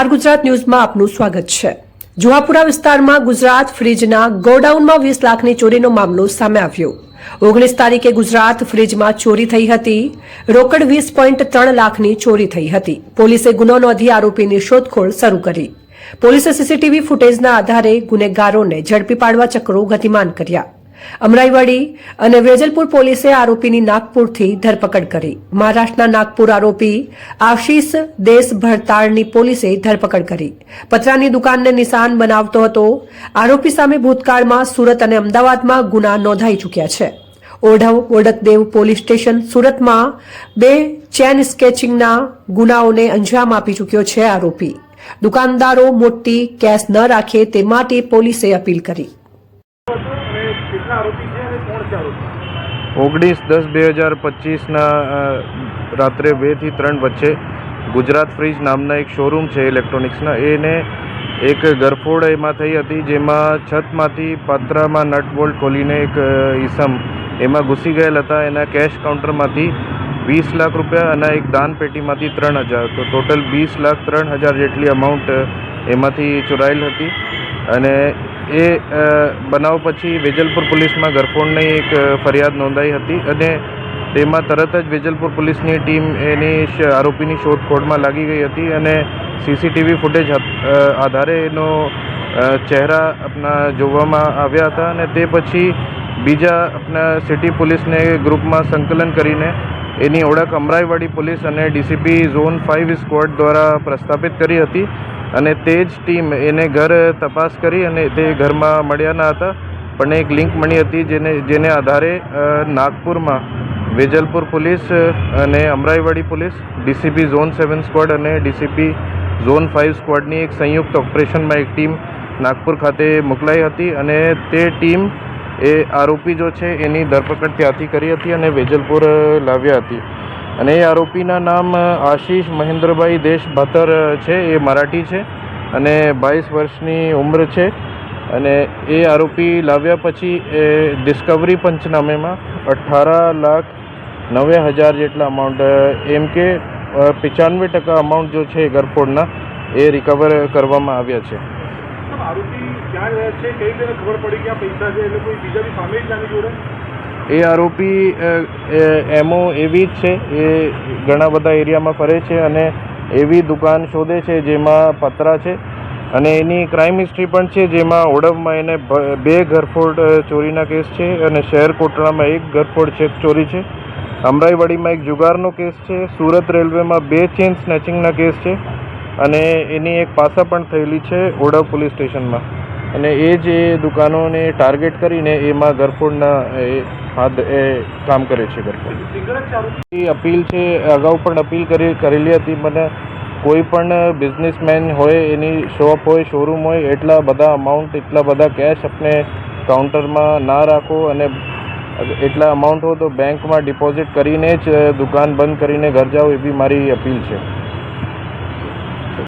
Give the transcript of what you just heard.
R Gujarat ન્યૂઝમાં આપનું સ્વાગત છે. જુહાપુરા વિસ્તારમાં ગુજરાત ફ્રીજના ગોડાઉનમાં વીસ લાખની ચોરીનો મામલો સામે આવ્યો. ઓગણીસ તારીખે ગુજરાત ફ્રીજમાં ચોરી થઈ હતી. રોકડ વીસ પોઈન્ટ ત્રણ લાખની ચોરી થઈ હતી. પોલીસે ગુનો નોંધી આરોપીની શોધખોળ શરૂ કરી. પોલીસે સીસીટીવી ફૂટેજના આધારે ગુનેગારોને ઝડપી પાડવા ચક્રો ગતિમાન કર્યા. અમરાઈવાડી અને વેજલપુર પોલીસે આરોપીની નાગપુરથી ધરપકડ કરી. મહારાષ્ટ્રના નાગપુર આરોપી આશીષ દેશ ભરતાળની પોલીસે ધરપકડ કરી. પતરાની દુકાનને નિશાન બનાવતો હતો. આરોપી સામે ભૂતકાળમાં સુરત અને અમદાવાદમાં ગુના નોંધાઈ ચૂક્યા છે. ઓઢવ ઓડકદેવ પોલીસ સ્ટેશન સુરતમાં બે ચેન સ્કેચિંગના ગુનાઓને અંજામ આપી ચૂક્યો છે આરોપી. દુકાનદારો મોટી કેશ ન રાખે તે માટે પોલીસે અપીલ કરી અને કેટલા આરોપી છે અને કોણ છે આરોપી ઓગણીસ દસ બે હજાર પચીસના રાત્રે બેથી ત્રણ વચ્ચે ગુજરાત ફ્રીજ નામના એક શોરૂમ છે ઇલેક્ટ્રોનિક્સના. એને એક ગરફોડ એમાં થઈ હતી, જેમાં છતમાંથી પાત્રામાં નટ બોલ્ટ ખોલીને એક ઈસમ એમાં ઘૂસી ગયેલ હતા. એના કેશ કાઉન્ટરમાંથી વીસ લાખ રૂપિયા અને એક દાન પેટીમાંથી ત્રણ હજાર. તો ટોટલ વીસ લાખ ત્રણ હજાર જેટલી અમાઉન્ટ એમાંથી ચોરાયેલ હતી. અને એ બનાવ પછી વેજલપુર પોલીસમાં ગરફોડની એક ફરિયાદ નોંધાઈ હતી અને તેમાં તરત જ વેજલપુર પોલીસની ટીમ એની આરોપીની શોધખોળમાં લાગી ગઈ હતી અને સીસીટીવી ફૂટેજ આધારે એનો ચહેરા આપણા જોવામાં આવ્યા હતા અને તે પછી બીજા આપણા સિટી પોલીસને ગ્રુપમાં સંકલન કરીને એની ઓળખ અમરાઈવાડી પોલીસ અને ડીસીપી ઝોન ફાઇવ સ્ક્વોડ દ્વારા પ્રસ્થાપિત કરી હતી અને તે જ ટીમ એને ઘર તપાસ કરી અને તે ઘરમાં મળ્યા ન હતા. પણ એક લિંક મળી હતી જેને જેને આધારે નાગપુરમાં વેજલપુર પોલીસ અને Amraiwadi police, DCP zone seven squad અને ડીસીપી ઝોન ફાઇવ સ્ક્વોડની એક સંયુક્ત ઓપરેશનમાં એક ટીમ નાગપુર ખાતે મોકલાઈ હતી અને તે ટીમ એ આરોપી જો છે, એની ધરપકડ ત્યાંથી કરી હતી અને વેજલપુર લાવ્યા હતી. અને એ આરોપીના નામ આશીષ મહેન્દ્રભાઈ દેશ ભાતર છે. એ મરાઠી છે અને બાવીસ વર્ષની ઉંમર છે. અને એ આરોપી લાવ્યા પછી, એ ડિસ્કવરી પંચનામેમાં અઠારા લાખ નવે હજાર જેટલા અમાઉન્ટ એમ કે પંચાનવે ટકા અમાઉન્ટ જો છે ગરફોડના એ રિકવર કરવામાં આવ્યા છે. આરોપી ક્યાં રહે છે? કઈ રીતે ખબર પડી કે આ પૈસા છે? એટલે કોઈ બીજા બી સામે જ જોડે? એ આરોપી એમઓ એવી જ છે. એ ઘણા બધા એરિયામાં ફરે છે અને એવી દુકાન શોધે છે જેમાં પતરા છે. અને એની ક્રાઇમ હિસ્ટ્રી પણ છે જેમાં ઓડવમાં એને બે ઘરફોડ ચોરીના કેસ છે અને શહેર કોટડામાં એક ઘરફોડ ચેક ચોરી છે. અમરાઈવાડીમાં એક જુગારનો કેસ છે. સુરત રેલવેમાં બે ચેન સ્નેચિંગના કેસ છે. અને એની એક પાસા પણ થયેલી છે ઓડવ પોલીસ સ્ટેશનમાં. અને એ જ એ દુકાનોને ટાર્ગેટ કરીને એમાં ગરફોડના એ હાથ એ કામ કરે છે ગરફોડ એ અપીલ છે, અગાઉ પણ અપીલ કરી કરેલી હતી, મને કોઈ પણ બિઝનેસમેન હોય, એની શોપ હોય, શોરૂમ હોય, એટલા બધા અમાઉન્ટ, એટલા બધા કેશ આપણે કાઉન્ટરમાં ના રાખો અને એટલા અમાઉન્ટ હો તો બેંકમાં ડિપોઝિટ કરીને જ દુકાન બંધ કરીને ઘર જાઓ, એવી મારી અપીલ છે.